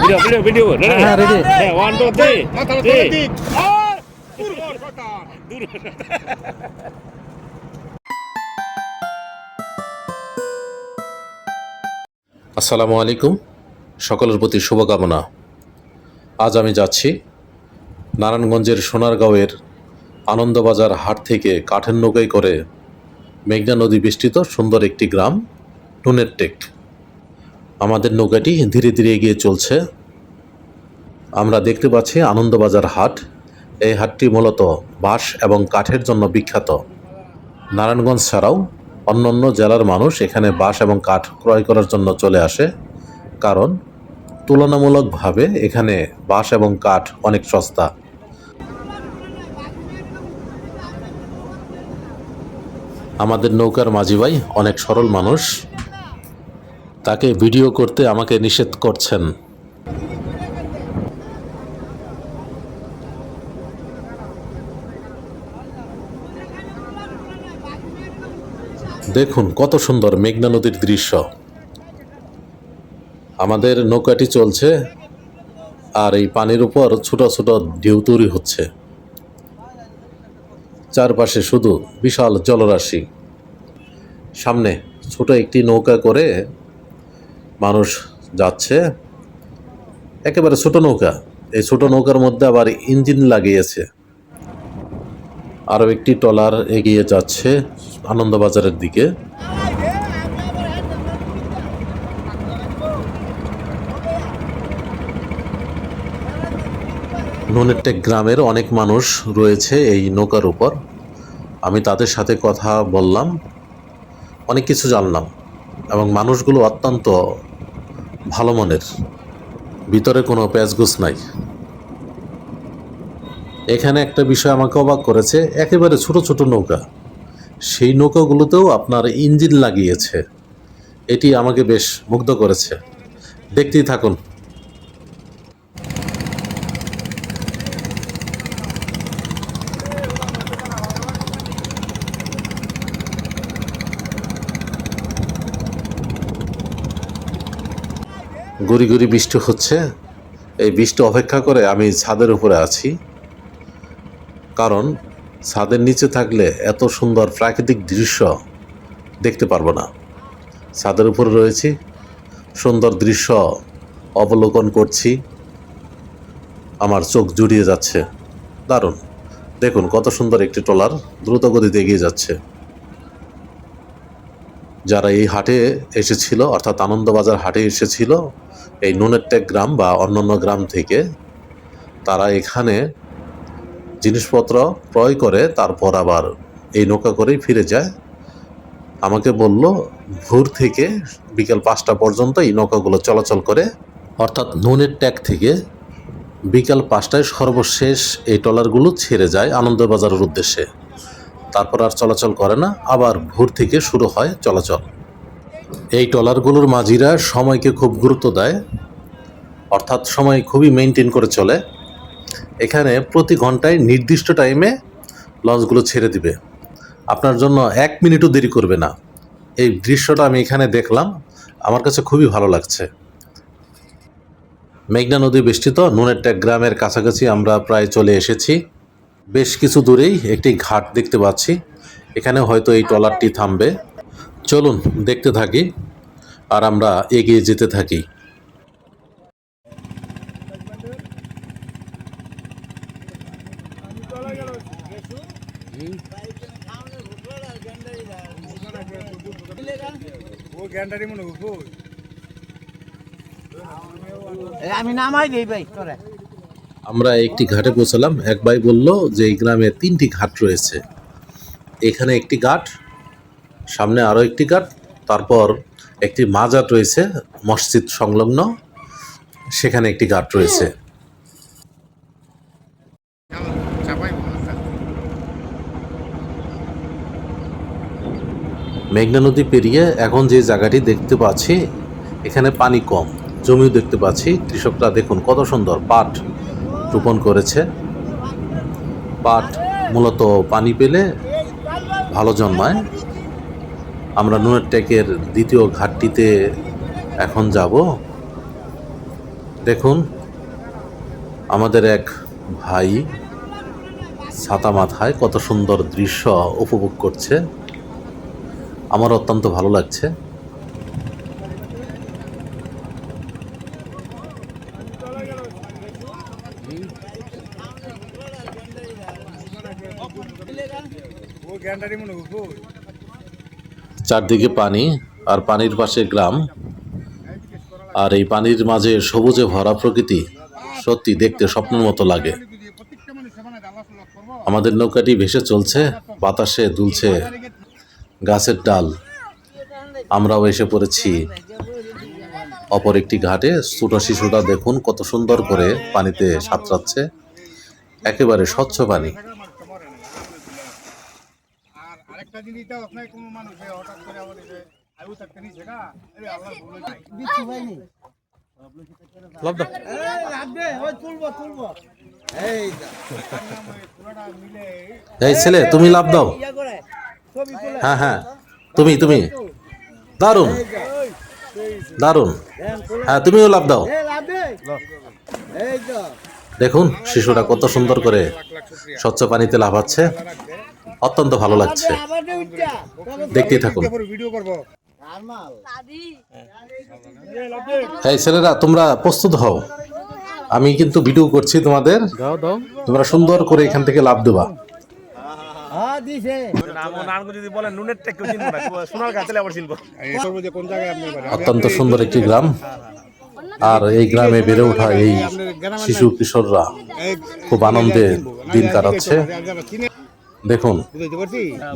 Video video video ready হ্যাঁ, ready. হ্যাঁ one two three three আসসালামু আলাইকুম সকলের প্রতি শুভকামনা। আজ আমি যাচ্ছি নারায়ণগঞ্জের সোনারগাঁওয়ের আনন্দবাজার হাট থেকে কাঠের নৌকায় করে মেঘনা নদী বেষ্টিত সুন্দর একটি গ্রাম টুনের টেক আমাদের নৌকাটি ধীরে ধীরে এগিয়ে চলছে। আমরা দেখতে পাচ্ছি আনন্দবাজার হাট। এই হাটটি মূলত বাঁশ এবং কাঠের জন্য বিখ্যাত। নারায়ণগঞ্জ ছাড়াও অন্যান্য জেলার মানুষ এখানে বাঁশ এবং কাঠ ক্রয় করার জন্য চলে আসে। কারণ তুলনামূলকভাবে এখানে বাঁশ এবং কাঠ অনেক সস্তা। আমাদের নৌকার মাঝি ভাই অনেক সরল মানুষ। তাকে ভিডিও করতে আমাকে নিষেধ করছেন। দেখুন কত সুন্দর মেঘনা নদীর দৃশ্য। আমাদের নৌকাটি চলছে আর এই পানির উপর ছোট ছোট ঢেউ তৈরি হচ্ছে। চারপাশে শুধু বিশাল জলরাশি। সামনে ছোট একটি নৌকা করে মানুষ যাচ্ছে। একেবারে ছোট নৌকা। এই ছোট নৌকার মধ্যে আবার ইঞ্জিন লাগিয়েছে। আরও একটি ট্রলার এগিয়ে যাচ্ছে আনন্দবাজারের দিকে। নুনেরটেক গ্রামের অনেক মানুষ রয়েছে এই নৌকার উপর। আমি তাদের সাথে কথা বললাম। অনেক কিছু জানলাম এবং মানুষগুলো অত্যন্ত ভালো মনের। ভিতরে কোনো প্যাচগুছ নাই। এখানে একটা বিষয় আমাকে অবাক করেছে, একেবারে ছোট ছোট নৌকা। সেই নৌকাগুলোতেও আপনার ইঞ্জিন লাগিয়েছে। এটি আমাকে বেশ মুগ্ধ করেছে। দেখতেই থাকুন। গুড়ি গুড়ি বৃষ্টি হচ্ছে। এই বৃষ্টি অপেক্ষা করে আমি ছাদের উপরে আছি। কারণ ছাদের নিচে থাকলে এত সুন্দর প্রাকৃতিক দৃশ্য দেখতে পারব না। ছাদের উপরে রয়েছি, সুন্দর দৃশ্য অবলোকন করছি। আমার চোখ জুড়িয়ে যাচ্ছে। দারুণ। দেখুন কত সুন্দর একটি ট্রলার দ্রুত গতিতে এগিয়ে যাচ্ছে। যারা এই হাটে এসেছিল, অর্থাৎ আনন্দবাজার হাটে এসেছিল, এই নুনেরটেক গ্রাম বা অন্যান্য গ্রাম থেকে, তারা এখানে জিনিসপত্র ক্রয় করে, তারপর আবার এই নৌকা করেই ফিরে যায়। আমাকে বলল, ভোর থেকে বিকেল পাঁচটা পর্যন্ত এই নৌকাগুলো চলাচল করে। অর্থাৎ নুনের ট্যাগ থেকে বিকাল পাঁচটায় সর্বশেষ এই ট্রলারগুলো ছেড়ে যায় আনন্দবাজারের উদ্দেশ্যে। তারপর আর চলাচল করে না, আবার ভোর থেকে শুরু হয় চলাচল। এই ট্রলারগুলোর মাঝিরা সময়কে খুব গুরুত্ব দেয়, অর্থাৎ সময় খুবই মেনটেন করে চলে। এখানে প্রতি ঘন্টায় নির্দিষ্ট টাইমে লঞ্চগুলো ছেড়ে দিবে। আপনার জন্য এক মিনিটও দেরি করবে না। এই দৃশ্যটা আমি এখানে দেখলাম, আমার কাছে খুবই ভালো লাগছে। মেঘনা নদী বেষ্টিত নুনেরটেক গ্রামের কাছাকাছি আমরা প্রায় চলে এসেছি। বেশ কিছু দূরেই একটি ঘাট দেখতে পাচ্ছি। এখানে হয়তো এই ট্রলারটি থামবে। চলুন দেখতে থাকি আর আমরা এগিয়ে যেতে থাকি। আমি নামাই দিই ভাই তোরে আমরা একটি ঘাটে পৌঁছালাম। এক ভাই বলল যে, এই গ্রামে তিনটি ঘাট রয়েছে। এখানে একটি ঘাট, সামনে আরও একটি ঘাট, তারপর একটি মাজার রয়েছে, মসজিদ সংলগ্ন। সেখানে একটি ঘাট রয়েছে। মেঘনা নদী পেরিয়ে এখন যে জায়গাটি দেখতে পাচ্ছি, এখানে পানি কম, জমিও দেখতে পাচ্ছি। কৃষকরা দেখুন কত সুন্দর পাট রোপণ করেছে। পাট মূলত পানি পেলে ভালো জন্মায়। আমরা নুনের টেকের দ্বিতীয় ঘাটটিতে এখন যাব। দেখুন, আমাদের এক ভাই ছাতা মাথায় কত সুন্দর দৃশ্য উপভোগ করছে। আমার অত্যন্ত ভালো লাগছে। চারদিকে পানি আর পানির পাশে গ্রাম। আর এই পানির মাঝে সবুজে ভরা প্রকৃতি সত্যি দেখতে স্বপ্নের মতো লাগে। আমাদের নৌকাটি ভেসে চলছে, বাতাসে দুলছে গাছের ডাল। আমরাও এসে পড়েছি অপর একটি ঘাটে ছোট শিশুরা দেখুন কত সুন্দর করে পানিতে সাঁতরাচ্ছে। একেবারে স্বচ্ছ পানি। এই, ছেলে তুমি লাভ দাও। হ্যাঁ হ্যাঁ। তুমি তুমি। দারুণ। দারুণ। হ্যাঁ তুমিও লাভ দাও। এই লাভ দে এই তো। দেখুন শিশুরা কত সুন্দর করে স্বচ্ছ পানিতে লাফাচ্ছে। অত্যন্ত ভালো লাগছে। দেখতেই থাকুন। এই ছেলেরা তোমরা প্রস্তুত হও। আমি কিন্তু ভিডিও করছি তোমাদের। তোমরা সুন্দর করে এখান থেকে লাভ দেবা। দিছে? অত্যন্ত সুন্দর একটি গ্রাম। আর এই গ্রামে বেড়ে ওঠা এই শিশু কিশোররা খুব আনন্দে দিন কাটাচ্ছে। দেখুন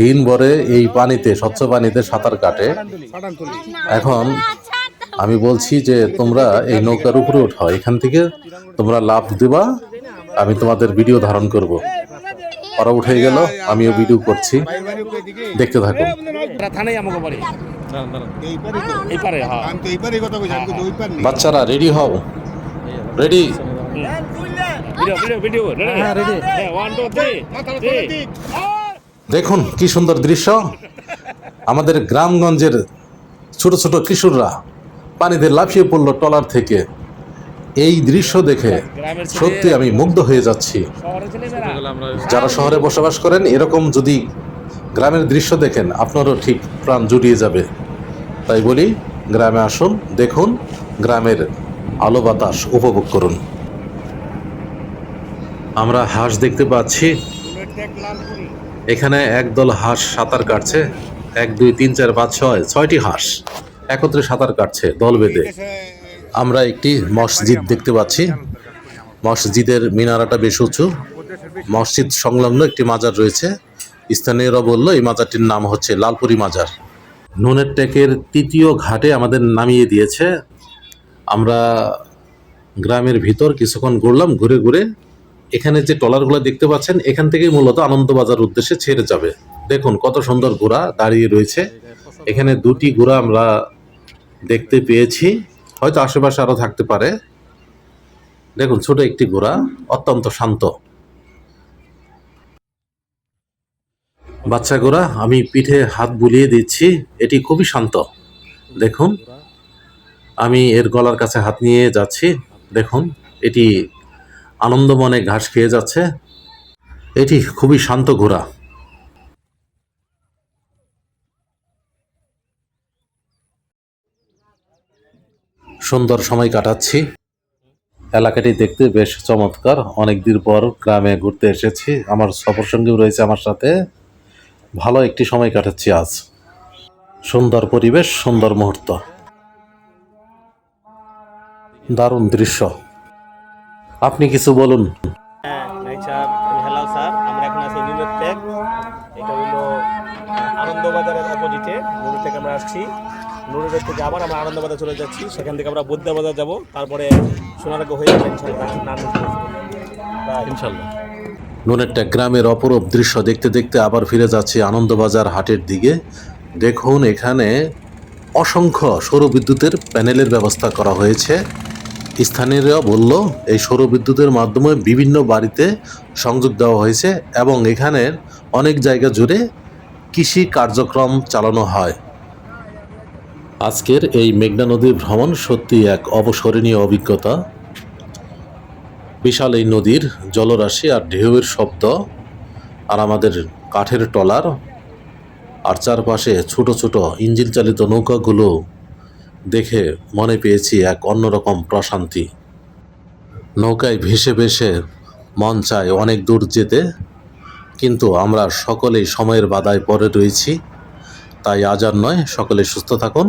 দিন ভরে এই পানিতে স্বচ্ছ পানিতে সাঁতার কাটে। এখন আমি বলছি যে তোমরা এই নৌকার উপরে উঠাও এখান থেকে তোমরা লাভ দেবা আমি তোমাদের ভিডিও ধারণ করব। ওরা উঠে গেল আমিও ভিডিও করছি। দেখতে থাকুন। হ্যাঁ। আমি তো এই পারে কথা কইছি আমি তো ওই পার নেই বাচ্চারা রেডি হও রেডি হ্যাঁ হ্যাঁ দেখুন কি সুন্দর দৃশ্য। আমাদের গ্রামগঞ্জের ছোট ছোট কিশোররা পানিতে লাফিয়ে পড়ল টলার থেকে। এই দৃশ্য দেখে সত্যি আমি মুগ্ধ হয়ে যাচ্ছি। যারা শহরে বসবাস করেন, এরকম যদি গ্রামের দৃশ্য দেখেন, আপনারও ঠিক প্রাণ জুড়িয়ে যাবে। তাই বলি, গ্রামে আসুন, দেখুন, গ্রামের আলো বাতাস উপভোগ করুন। আমরা হাঁস দেখতে পাচ্ছি। এখানে একদল হাঁস সাঁতার কাটছে। এক, দুই, তিন, চার, পাঁচ, ছয়, ছয়টি হাঁস। একত্রে সাঁতার কাটছে দল বেঁধে। আমরা একটি মসজিদ দেখতে পাচ্ছি। মসজিদের মিনারাটা বেশ উঁচু। মসজিদ সংলগ্ন একটি মাজার রয়েছে। স্থানীয়রা বলল, এই মাজারটির নাম হচ্ছে লালপুরি মাজার। নুনের টেকের তৃতীয় ঘাটে আমাদের নামিয়ে দিয়েছে। আমরা গ্রামের ভিতর কিছুক্ষণ ঘুরলাম, ঘুরে ঘুরে এখানে যে ট্রলারগুলো দেখতে পাচ্ছেন, এখান থেকেই মূলত আনন্দবাজার উদ্দেশ্যে ছেড়ে যাবে। দেখুন কত সুন্দর ঘোড়া দাঁড়িয়ে রয়েছে। এখানে দুটি ঘোড়া আমরা দেখতে পেয়েছি। হয়তো আশেপাশে আরও থাকতে পারে। দেখুন, ছোট একটি ঘোড়া অত্যন্ত শান্ত। বাচ্চা ঘোড়া আমি পিঠে হাত বুলিয়ে দিচ্ছি, এটি খুবই শান্ত। দেখুন, আমি এর গলার কাছে হাত নিয়ে যাচ্ছি। দেখুন, এটি আনন্দমনে ঘাস খেয়ে যাচ্ছে। এটি খুবই শান্ত ঘোড়া সুন্দর সময় কাটাচ্ছি। এলাকাটি দেখতে বেশ চমৎকার। অনেকদিন পর গ্রামে ঘুরতে এসেছি। আমার সফর সঙ্গীও রয়েছে আমার সাথে। ভালো একটি সময় কাটাচ্ছি আজ। সুন্দর পরিবেশ, সুন্দর মুহূর্ত। দারুণ দৃশ্য। আপনি কিছু বলুন। নুনের থেকে আবার আমরা আনন্দবাজার চলে যাচ্ছি। সেখান থেকে আমরা বৈদ্যা বাজার যাব। তারপরে সোনারগাঁ হয়ে যাবে ইনশাল্লাহ। নুনেরটা গ্রামের অপরূপ দৃশ্য দেখতে দেখতে আবার ফিরে যাচ্ছি আনন্দবাজার হাটের দিকে। দেখুন, এখানে অসংখ্য সৌরবিদ্যুতের প্যানেলের ব্যবস্থা করা হয়েছে। স্থানীয়রা বলল, এই সৌরবিদ্যুতের মাধ্যমে বিভিন্ন বাড়িতে সংযোগ দেওয়া হয়েছে এবং এখানের অনেক জায়গা জুড়ে কৃষি কার্যক্রম চালানো হয়। আজকের এই মেঘনা নদীর ভ্রমণ সত্যি এক অবসরণীয় অভিজ্ঞতা। বিশাল এই নদীর জলরাশি আর ঢেউয়ের শব্দ আর আমাদের কাঠের টলার আর চারপাশে ছোট ছোট ইঞ্জিন চালিত নৌকাগুলো দেখে মনে পেয়েছি এক অন্যরকম প্রশান্তি। নৌকায় ভেসে ভেসে মন চায় অনেক দূর যেতে, কিন্তু আমরা সকলেই সময়ের বাধায় পড়ে রয়েছি, তাই আজ আর নয়, সকলে সুস্থ থাকুন।